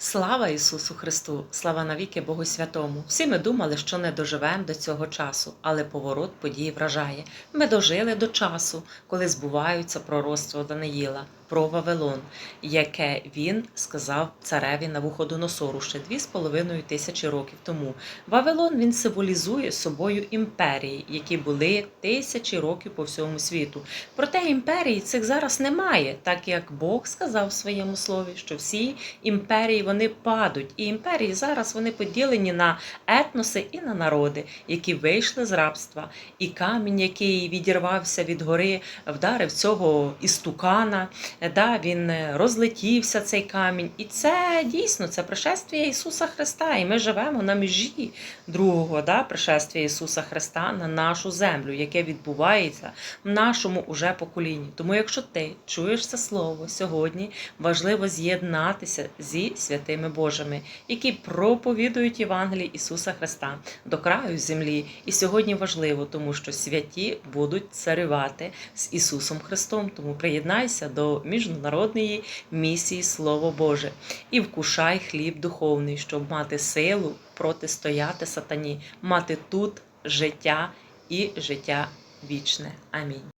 Слава Ісусу Христу! Слава навіки Богу Святому! Всі ми думали, що не доживемо до цього часу, але поворот подій вражає. Ми дожили до часу, коли збуваються пророцтво Даниїла про Вавилон, яке він сказав цареві Навуходоносору ще дві з половиною тисячі років тому. Вавилон він символізує собою імперії, які були тисячі років по всьому світу. Проте імперії цих зараз немає, так як Бог сказав в своєму слові, що всі імперії вони падуть. І імперії зараз вони поділені на етноси і на народи, які вийшли з рабства. І камінь, який відірвався від гори, вдарив цього істукана. Да, він е, розлетівся цей камінь. І це дійсно це пришествие Ісуса Христа. І ми живемо на межі другого да, пришествия Ісуса Христа на нашу землю, яке відбувається в нашому уже поколінні. Тому, якщо ти чуєш це слово сьогодні, важливо з'єднатися зі святими Божими, які проповідують Євангелії Ісуса Христа до краю землі. І сьогодні важливо, тому що святі будуть царювати з Ісусом Христом. Тому приєднайся до міжнародної місії Слово Боже і вкушай хліб духовний, щоб мати силу протистояти сатані, мати тут життя і життя вічне. Амінь.